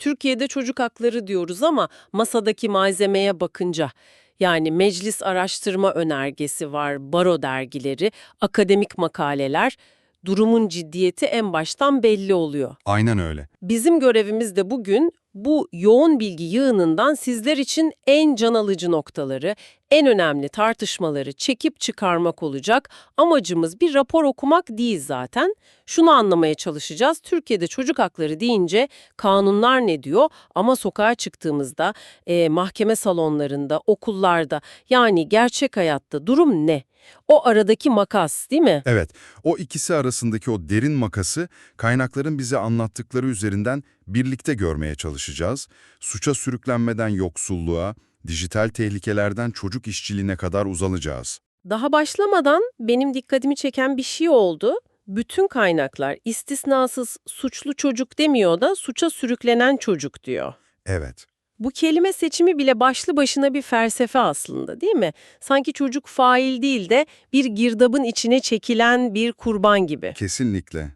Türkiye'de çocuk hakları diyoruz ama masadaki malzemeye bakınca yani meclis araştırma önergesi var, baro dergileri, akademik makaleler, durumun ciddiyeti en baştan belli oluyor. Aynen öyle. Bizim görevimiz de bugün bu yoğun bilgi yığınından sizler için en can alıcı noktaları, en önemli tartışmaları çekip çıkarmak olacak. Amacımız bir rapor okumak değil zaten. Şunu anlamaya çalışacağız. Türkiye'de çocuk hakları deyince kanunlar ne diyor ama sokağa çıktığımızda e, mahkeme salonlarında, okullarda yani gerçek hayatta durum ne? O aradaki makas değil mi? Evet, o ikisi arasındaki o derin makası kaynakların bize anlattıkları üzerinden birlikte görmeye çalışacağız. Suça sürüklenmeden yoksulluğa, dijital tehlikelerden çocuk işçiliğine kadar uzanacağız. Daha başlamadan benim dikkatimi çeken bir şey oldu. Bütün kaynaklar istisnasız suçlu çocuk demiyor da suça sürüklenen çocuk diyor. Evet, Bu kelime seçimi bile başlı başına bir felsefe aslında değil mi? Sanki çocuk fail değil de bir girdabın içine çekilen bir kurban gibi. kesinlikle.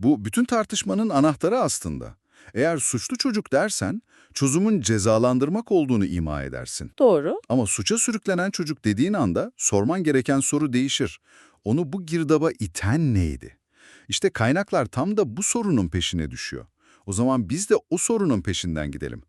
Bu bütün tartışmanın anahtarı aslında. Eğer suçlu çocuk dersen, çözümün cezalandırmak olduğunu ima edersin. Doğru. Ama suça sürüklenen çocuk dediğin anda sorman gereken soru değişir. Onu bu girdaba iten neydi? İşte kaynaklar tam da bu sorunun peşine düşüyor. O zaman biz de o sorunun peşinden gidelim.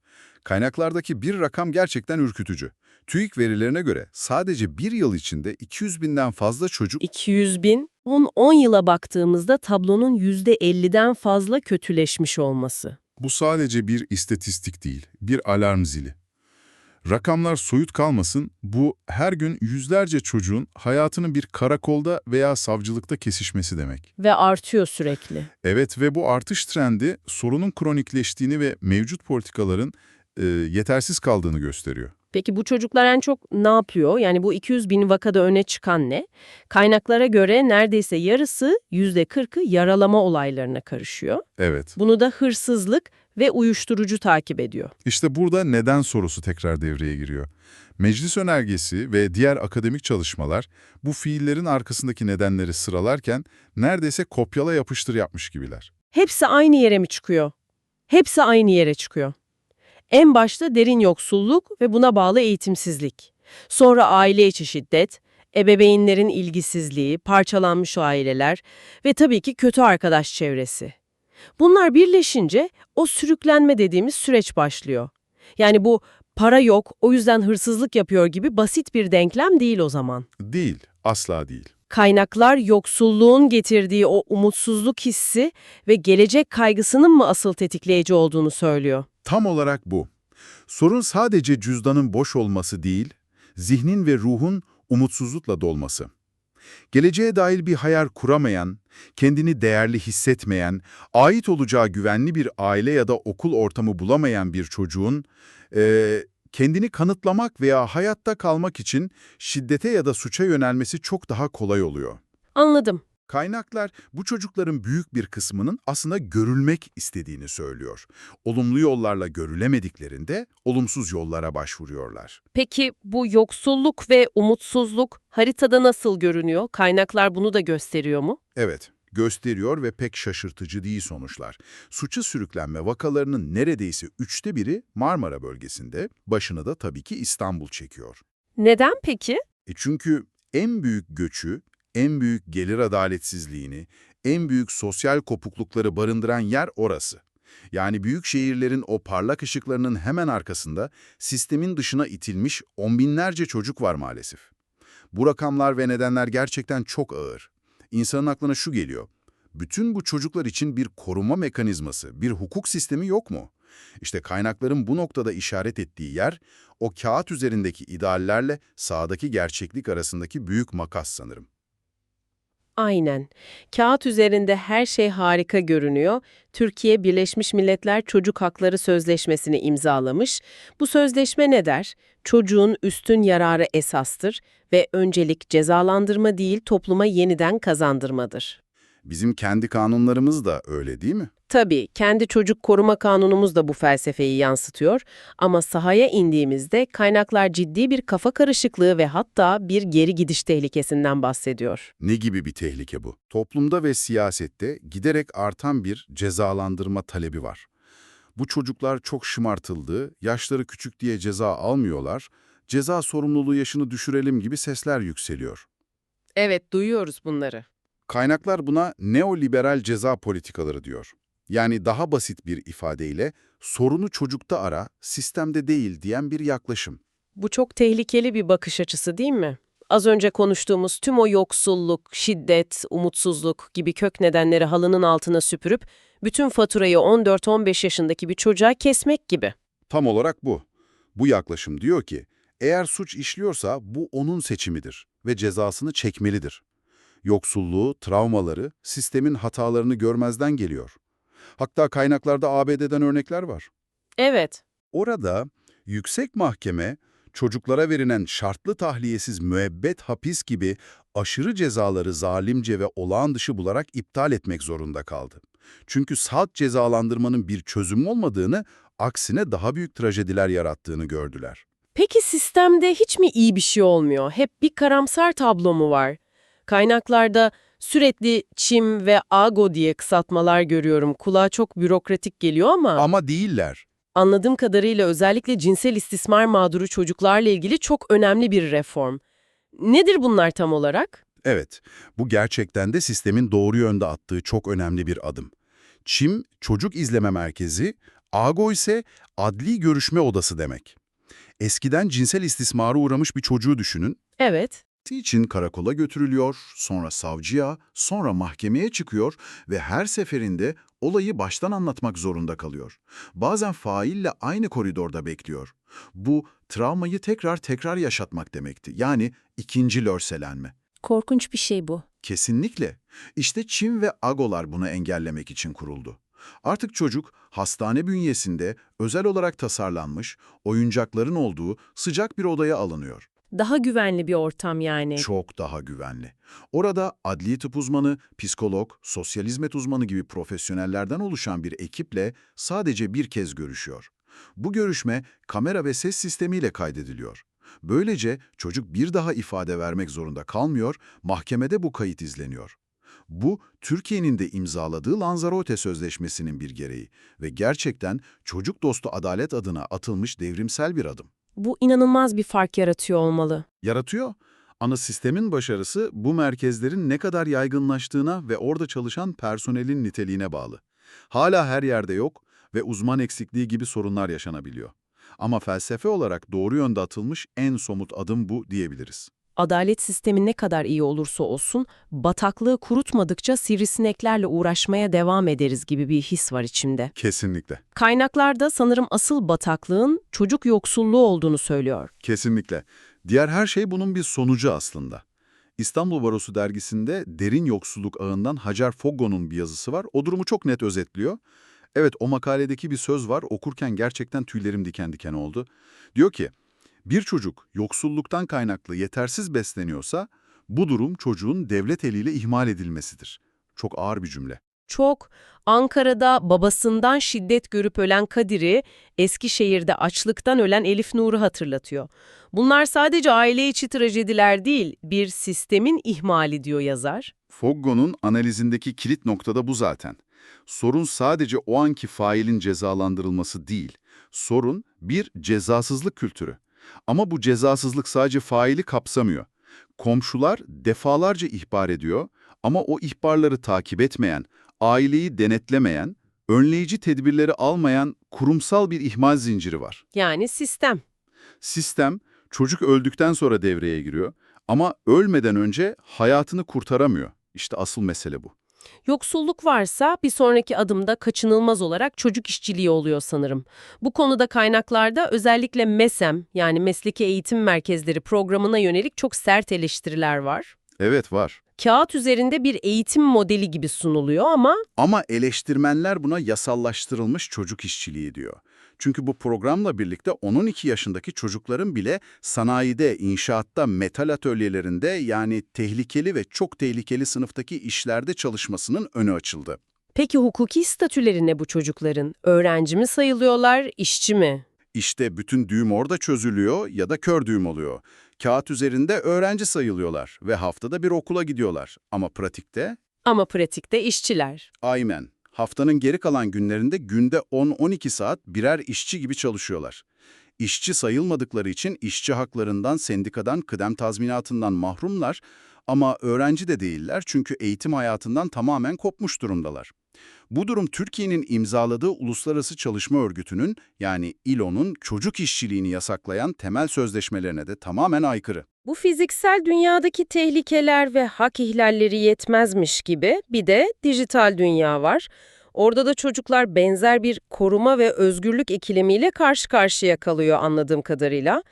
Kaynaklardaki bir rakam gerçekten ürkütücü. TÜİK verilerine göre sadece bir yıl içinde 200 binden fazla çocuk 200 bin, 10 yıla baktığımızda tablonun %50'den fazla kötüleşmiş olması. Bu sadece bir istatistik değil, bir alarm zili. Rakamlar soyut kalmasın, bu her gün yüzlerce çocuğun hayatının bir karakolda veya savcılıkta kesişmesi demek. Ve artıyor sürekli. Evet ve bu artış trendi sorunun kronikleştiğini ve mevcut politikaların e, yetersiz kaldığını gösteriyor. Peki bu çocuklar en çok ne yapıyor? Yani bu 200 bin vakada öne çıkan ne? Kaynaklara göre neredeyse yarısı %40'ı yaralama olaylarına karışıyor. Evet. Bunu da hırsızlık ve uyuşturucu takip ediyor. İşte burada neden sorusu tekrar devreye giriyor. Meclis önergesi ve diğer akademik çalışmalar bu fiillerin arkasındaki nedenleri sıralarken neredeyse kopyala yapıştır yapmış gibiler. Hepsi aynı yere mi çıkıyor? Hepsi aynı yere çıkıyor. En başta derin yoksulluk ve buna bağlı eğitimsizlik. Sonra aile içi şiddet, ebeveynlerin ilgisizliği, parçalanmış aileler ve tabii ki kötü arkadaş çevresi. Bunlar birleşince o sürüklenme dediğimiz süreç başlıyor. Yani bu para yok, o yüzden hırsızlık yapıyor gibi basit bir denklem değil o zaman. Değil, asla değil. Kaynaklar yoksulluğun getirdiği o umutsuzluk hissi ve gelecek kaygısının mı asıl tetikleyici olduğunu söylüyor. Tam olarak bu. Sorun sadece cüzdanın boş olması değil, zihnin ve ruhun umutsuzlukla dolması. Geleceğe dair bir hayal kuramayan, kendini değerli hissetmeyen, ait olacağı güvenli bir aile ya da okul ortamı bulamayan bir çocuğun, eee, kendini kanıtlamak veya hayatta kalmak için şiddete ya da suça yönelmesi çok daha kolay oluyor. Anladım. Kaynaklar bu çocukların büyük bir kısmının aslında görülmek istediğini söylüyor. Olumlu yollarla görülemediklerinde olumsuz yollara başvuruyorlar. Peki bu yoksulluk ve umutsuzluk haritada nasıl görünüyor? Kaynaklar bunu da gösteriyor mu? Evet, gösteriyor ve pek şaşırtıcı değil sonuçlar. Suça sürüklenme vakalarının neredeyse üçte biri Marmara bölgesinde, başını da tabii ki İstanbul çekiyor. Neden peki? E çünkü en büyük göçü, en büyük gelir adaletsizliğini, en büyük sosyal kopuklukları barındıran yer orası. Yani büyük şehirlerin o parlak ışıklarının hemen arkasında sistemin dışına itilmiş on binlerce çocuk var maalesef. Bu rakamlar ve nedenler gerçekten çok ağır. İnsanın aklına şu geliyor. Bütün bu çocuklar için bir koruma mekanizması, bir hukuk sistemi yok mu? İşte kaynakların bu noktada işaret ettiği yer, o kağıt üzerindeki ideallerle sahadaki gerçeklik arasındaki büyük makas sanırım. Aynen. Kağıt üzerinde her şey harika görünüyor. Türkiye Birleşmiş Milletler Çocuk Hakları Sözleşmesi'ni imzalamış. Bu sözleşme ne der? Çocuğun üstün yararı esastır ve öncelik cezalandırma değil topluma yeniden kazandırmadır. Bizim kendi kanunlarımız da öyle değil mi? Tabii kendi çocuk koruma kanunumuz da bu felsefeyi yansıtıyor ama sahaya indiğimizde kaynaklar ciddi bir kafa karışıklığı ve hatta bir geri gidiş tehlikesinden bahsediyor. Ne gibi bir tehlike bu? Toplumda ve siyasette giderek artan bir cezalandırma talebi var. Bu çocuklar çok şımartıldı, yaşları küçük diye ceza almıyorlar, ceza sorumluluğu yaşını düşürelim gibi sesler yükseliyor. Evet, duyuyoruz bunları. Kaynaklar buna neoliberal ceza politikaları diyor. Yani daha basit bir ifadeyle sorunu çocukta ara, sistemde değil diyen bir yaklaşım. Bu çok tehlikeli bir bakış açısı değil mi? Az önce konuştuğumuz tüm o yoksulluk, şiddet, umutsuzluk gibi kök nedenleri halının altına süpürüp bütün faturayı 14-15 yaşındaki bir çocuğa kesmek gibi. Tam olarak bu. Bu yaklaşım diyor ki, eğer suç işliyorsa bu onun seçimidir ve cezasını çekmelidir. Yoksulluğu, travmaları, sistemin hatalarını görmezden geliyor. Hatta kaynaklarda ABD'den örnekler var. Evet, Orada yüksek mahkeme çocuklara verilen şartlı tahliyesiz müebbet hapis gibi aşırı cezaları zalimce ve olağan dışı bularak iptal etmek zorunda kaldı. Çünkü salt cezalandırmanın bir çözüm olmadığını, aksine daha büyük trajediler yarattığını gördüler. Peki sistemde hiç mi iyi bir şey olmuyor? Hep bir karamsar tablo mu var? Kaynaklarda sürekli ÇİM ve AGO diye kısaltmalar görüyorum. Kulağa çok bürokratik geliyor ama Ama değiller. anladığım kadarıyla özellikle cinsel istismar mağduru çocuklarla ilgili çok önemli bir reform. Nedir bunlar tam olarak? Evet, bu gerçekten de sistemin doğru yönde attığı çok önemli bir adım. ÇİM, Çocuk İzleme Merkezi, AGO ise Adli Görüşme Odası demek. Eskiden cinsel istismara uğramış bir çocuğu düşünün. Evet. İçin karakola götürülüyor, sonra savcıya, sonra mahkemeye çıkıyor ve her seferinde olayı baştan anlatmak zorunda kalıyor. Bazen faille aynı koridorda bekliyor. Bu, travmayı tekrar tekrar yaşatmak demekti. Yani ikinci lörselenme. Korkunç bir şey bu. Kesinlikle. İşte Çin ve Agolar bunu engellemek için kuruldu. Artık çocuk hastane bünyesinde özel olarak tasarlanmış, oyuncakların olduğu sıcak bir odaya alınıyor. Daha güvenli bir ortam yani. Çok daha güvenli. Orada adli tıp uzmanı, psikolog, sosyal hizmet uzmanı gibi profesyonellerden oluşan bir ekiple sadece bir kez görüşüyor. Bu görüşme kamera ve ses sistemiyle kaydediliyor. Böylece çocuk bir daha ifade vermek zorunda kalmıyor, mahkemede bu kayıt izleniyor. Bu, Türkiye'nin de imzaladığı Lanzarote Sözleşmesi'nin bir gereği ve gerçekten çocuk dostu adalet adına atılmış devrimsel bir adım. Bu inanılmaz bir fark yaratıyor olmalı. Yaratıyor. Ana sistemin başarısı bu merkezlerin ne kadar yaygınlaştığına ve orada çalışan personelin niteliğine bağlı. Hala her yerde yok ve uzman eksikliği gibi sorunlar yaşanabiliyor. Ama felsefe olarak doğru yönde atılmış en somut adım bu diyebiliriz. Adalet sistemi ne kadar iyi olursa olsun, bataklığı kurutmadıkça sivrisineklerle uğraşmaya devam ederiz gibi bir his var içimde. Kesinlikle. Kaynaklarda sanırım asıl bataklığın çocuk yoksulluğu olduğunu söylüyor. Kesinlikle. Diğer her şey bunun bir sonucu aslında. İstanbul Barosu dergisinde derin yoksulluk ağından Hacer Foggo'nun bir yazısı var. O durumu çok net özetliyor. Evet o makaledeki bir söz var okurken gerçekten tüylerim diken diken oldu. Diyor ki, bir çocuk yoksulluktan kaynaklı yetersiz besleniyorsa bu durum çocuğun devlet eliyle ihmal edilmesidir. Çok ağır bir cümle. Çok. Ankara'da babasından şiddet görüp ölen Kadir'i, Eskişehir'de açlıktan ölen Elif Nur'u hatırlatıyor. Bunlar sadece aile içi trajediler değil, bir sistemin ihmali diyor yazar. Foggo'nun analizindeki kilit noktada bu zaten. Sorun sadece o anki failin cezalandırılması değil. Sorun bir cezasızlık kültürü. Ama bu cezasızlık sadece faili kapsamıyor. Komşular defalarca ihbar ediyor ama o ihbarları takip etmeyen, aileyi denetlemeyen, önleyici tedbirleri almayan kurumsal bir ihmal zinciri var. Yani sistem. Sistem çocuk öldükten sonra devreye giriyor ama ölmeden önce hayatını kurtaramıyor. İşte asıl mesele bu. Yoksulluk varsa bir sonraki adımda kaçınılmaz olarak çocuk işçiliği oluyor sanırım. Bu konuda kaynaklarda özellikle MESEM yani Mesleki Eğitim Merkezleri programına yönelik çok sert eleştiriler var. Evet var. Kağıt üzerinde bir eğitim modeli gibi sunuluyor ama Ama eleştirmenler buna yasallaştırılmış çocuk işçiliği diyor. Çünkü bu programla birlikte 12 yaşındaki çocukların bile sanayide, inşaatta, metal atölyelerinde yani tehlikeli ve çok tehlikeli sınıftaki işlerde çalışmasının önü açıldı. peki hukuki statüleri ne bu çocukların? Öğrenci mi sayılıyorlar, işçi mi? İşte bütün düğüm orada çözülüyor ya da kör düğüm oluyor. Kağıt üzerinde öğrenci sayılıyorlar ve haftada bir okula gidiyorlar. Ama pratikte Ama pratikte işçiler. aynen. Haftanın geri kalan günlerinde günde 10-12 saat birer işçi gibi çalışıyorlar. İşçi sayılmadıkları için işçi haklarından, sendikadan, kıdem tazminatından mahrumlar ama öğrenci de değiller çünkü eğitim hayatından tamamen kopmuş durumdalar. Bu durum Türkiye'nin imzaladığı Uluslararası Çalışma Örgütü'nün yani ILO'nun çocuk işçiliğini yasaklayan temel sözleşmelerine de tamamen aykırı. Bu fiziksel dünyadaki tehlikeler ve hak ihlalleri yetmezmiş gibi bir de dijital dünya var. Orada da çocuklar benzer bir koruma ve özgürlük ikilemiyle karşı karşıya kalıyor anladığım kadarıyla.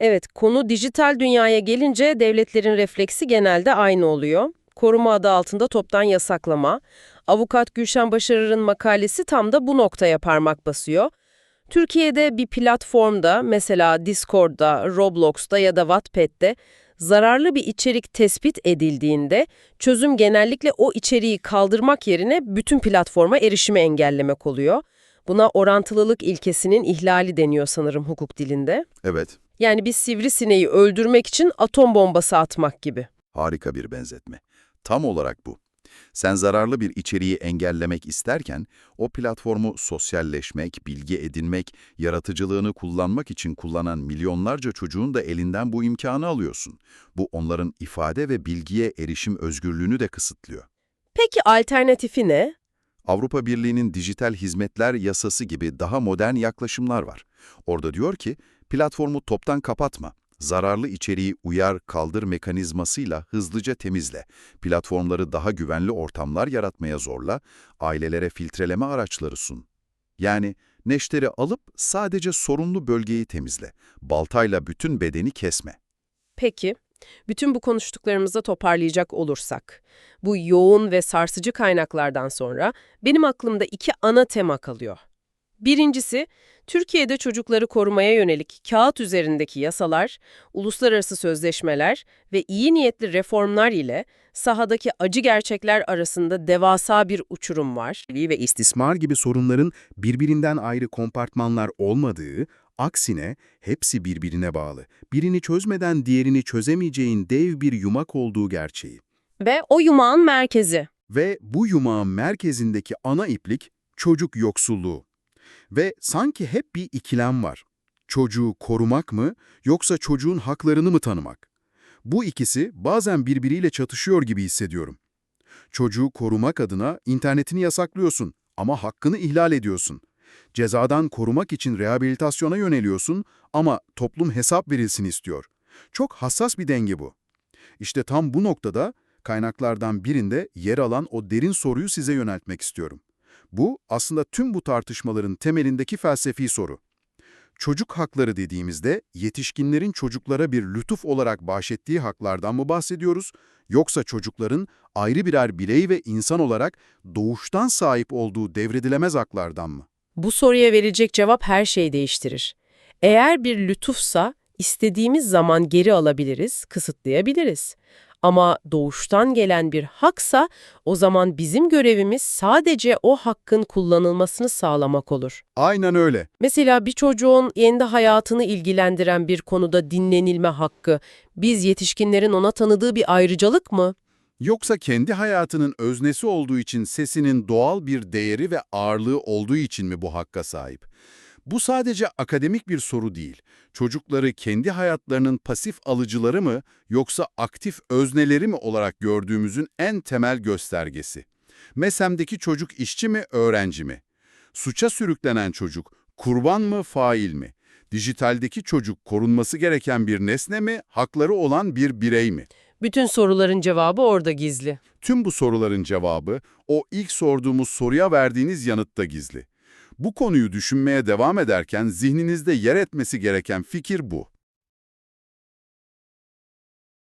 Evet, konu dijital dünyaya gelince devletlerin refleksi genelde aynı oluyor. Koruma adı altında toptan yasaklama. Avukat Gülşen Başarır'ın makalesi tam da bu noktaya parmak basıyor. Türkiye'de bir platformda mesela Discord'da, Roblox'ta ya da Wattpad'de zararlı bir içerik tespit edildiğinde çözüm genellikle o içeriği kaldırmak yerine bütün platforma erişimi engellemek oluyor. Buna orantılılık ilkesinin ihlali deniyor sanırım hukuk dilinde. Evet, Yani bir sivrisineği öldürmek için atom bombası atmak gibi. harika bir benzetme. Tam olarak bu. Sen zararlı bir içeriği engellemek isterken, o platformu sosyalleşmek, bilgi edinmek, yaratıcılığını kullanmak için kullanan milyonlarca çocuğun da elinden bu imkanı alıyorsun. Bu onların ifade ve bilgiye erişim özgürlüğünü de kısıtlıyor. Peki alternatifi ne? Avrupa Birliği'nin dijital hizmetler yasası gibi daha modern yaklaşımlar var. Orada diyor ki, platformu toptan kapatma. Zararlı içeriği uyar, kaldır mekanizmasıyla hızlıca temizle. Platformları daha güvenli ortamlar yaratmaya zorla, ailelere filtreleme araçları sun. Yani neşteri alıp sadece sorunlu bölgeyi temizle. Baltayla bütün bedeni kesme. Peki, bütün bu konuştuklarımızı toparlayacak olursak, bu yoğun ve sarsıcı kaynaklardan sonra benim aklımda iki ana tema kalıyor. Birincisi, Türkiye'de çocukları korumaya yönelik kağıt üzerindeki yasalar, uluslararası sözleşmeler ve iyi niyetli reformlar ile sahadaki acı gerçekler arasında devasa bir uçurum var. ve istismar gibi sorunların birbirinden ayrı kompartmanlar olmadığı, aksine hepsi birbirine bağlı. Birini çözmeden diğerini çözemeyeceğin dev bir yumak olduğu gerçeği. Ve o yumağın merkezi. Ve bu yumağın merkezindeki ana iplik çocuk yoksulluğu. Ve sanki hep bir ikilem var. Çocuğu korumak mı yoksa çocuğun haklarını mı tanımak? Bu ikisi bazen birbiriyle çatışıyor gibi hissediyorum. Çocuğu korumak adına internetini yasaklıyorsun ama hakkını ihlal ediyorsun. Cezadan korumak için rehabilitasyona yöneliyorsun ama toplum hesap verilsin istiyor. Çok hassas bir denge bu. İşte tam bu noktada kaynaklardan birinde yer alan o derin soruyu size yöneltmek istiyorum. Bu aslında tüm bu tartışmaların temelindeki felsefi soru. Çocuk hakları dediğimizde yetişkinlerin çocuklara bir lütuf olarak bahşettiği haklardan mı bahsediyoruz, yoksa çocukların ayrı birer birey ve insan olarak doğuştan sahip olduğu devredilemez haklardan mı? Bu soruya verilecek cevap her şeyi değiştirir. Eğer bir lütufsa istediğimiz zaman geri alabiliriz, kısıtlayabiliriz. Ama doğuştan gelen bir haksa o zaman bizim görevimiz sadece o hakkın kullanılmasını sağlamak olur. Aynen öyle. Mesela bir çocuğun kendi hayatını ilgilendiren bir konuda dinlenilme hakkı, biz yetişkinlerin ona tanıdığı bir ayrıcalık mı? Yoksa kendi hayatının öznesi olduğu için sesinin doğal bir değeri ve ağırlığı olduğu için mi bu hakka sahip? Bu sadece akademik bir soru değil. Çocukları kendi hayatlarının pasif alıcıları mı yoksa aktif özneleri mi olarak gördüğümüzün en temel göstergesi. MESEM'deki çocuk işçi mi, öğrenci mi? Suça sürüklenen çocuk kurban mı, fail mi? Dijitaldeki çocuk korunması gereken bir nesne mi, hakları olan bir birey mi? Bütün soruların cevabı orada gizli. Tüm bu soruların cevabı o ilk sorduğumuz soruya verdiğiniz yanıtta gizli. Bu konuyu düşünmeye devam ederken zihninizde yer etmesi gereken fikir bu.